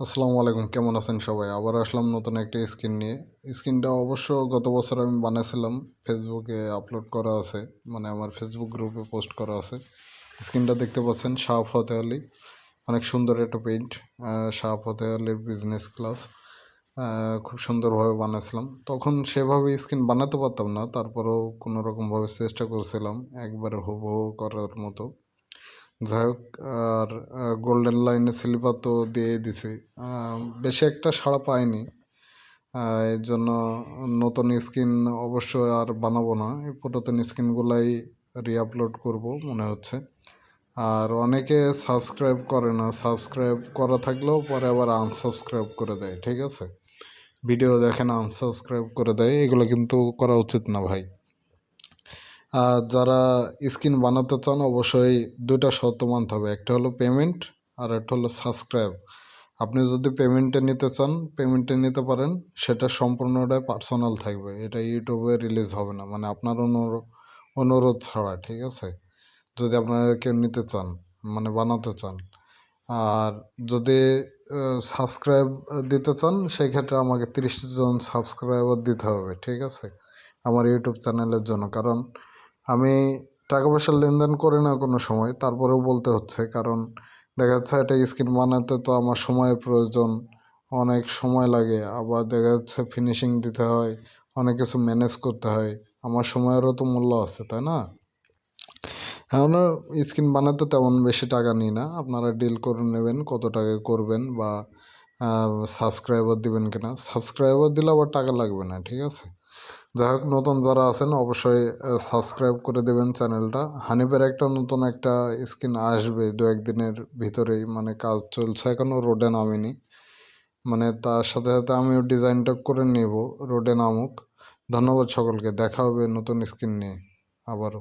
আসসালামু আলাইকুম, কেমন আছেন সবাই? আবার আসলাম নতুন একটা স্ক্রিন নিয়ে। স্ক্রিনটা অবশ্য গত বছর আমি বানিয়েছিলাম ফেসবুকে আপলোড করা আছে মানে আমার ফেসবুক গ্রুপে পোস্ট করা আছে। স্ক্রিনটা দেখতে পাচ্ছেন, শাহ ফতে আলী। অনেক সুন্দর একটা পেইন্ট শাহ ফতে আলীর বিজনেস ক্লাস খুব সুন্দরভাবে বানিয়েছিলাম তখন সেভাবে স্ক্রিন বানাতে পারতাম না, তারপরেও কোনো রকমভাবে চেষ্টা করছিলাম, একবারে হুবহু করার মতো। যাই হোক আর গোল্ডেন লাইনে স্লিপার তো দিয়ে দিছি। বেশি একটা সাড়া আহ, এর জন্য নতুন স্ক্রিন অবশ্যই আর বানাবো না। এই পুরাতন স্ক্রিনগুলাই রিআপলোড করব মনে হচ্ছে। আর অনেকে সাবস্ক্রাইব করে না। সাবস্ক্রাইব করা থাকলেও পরে আবার আনসাবস্ক্রাইব করে দেয় ঠিক আছে? ভিডিও দেখেন আনসাবস্ক্রাইব করে দেয় এগুলো কিন্তু করা উচিত না ভাই। যারা স্ক্রিন বানাতে চান, অবশ্যই দুইটা শর্ত মানতে হবে। একটা হলো পেমেন্ট আর একটা হলো সাবস্ক্রাইব আপনি যদি পেমেন্টে নিতে চান পেমেন্টে নিতে পারেন, সেটা সম্পূর্ণটাই পার্সোনাল থাকবে। এটা ইউটিউবে রিলিজ হবে না মানে আপনার অনুরোধ অনুরোধ ছাড়া, ঠিক আছে? যদি আপনারা কেউ নিতে চান মানে বানাতে চান। আর যদি সাবস্ক্রাইব দিতে চান সেই ক্ষেত্রে আমাকে তিরিশ জন সাবস্ক্রাইবার দিতে হবে, ঠিক আছে? আমার ইউটিউব চ্যানেলের জন্য। কারণ আমি টাকা পয়সার লেনদেন করি না কোনো সময়, তারপরেও বলতে হচ্ছে। কারণ দেখা যাচ্ছে একটা স্ক্রিন বানাতে তো আমার সময়ের প্রয়োজন, অনেক সময় লাগে। আবার দেখা যাচ্ছে ফিনিশিং দিতে হয়, অনেক কিছু ম্যানেজ করতে হয়। আমার সময়েরও তো মূল্য আছে, তাই না? এখন স্ক্রিন বানাতে তেমন বেশি টাকা নিই না। আপনারা ডিল করে নেবেন কত টাকা করবেন বা সাবস্ক্রাইবার দিবেন কিনা। সাবস্ক্রাইবার দিলে আবার টাকা লাগবে না, ঠিক আছে? যাই হোক, নতুন যারা আছেন, অবশ্যই সাবস্ক্রাইব করে দেবেন চ্যানেলটা। হানিফের একটা নতুন একটা স্কিন আসবে দু একদিনের ভিতরেই মানে কাজ চলছে এখনও রোডে নামেনি। মানে তার সাথে সাথে আমিও ডিজাইনটা করে নেব, রোডে নামুক। ধন্যবাদ সকলকে, দেখা হবে নতুন স্কিন নিয়ে। আবারও।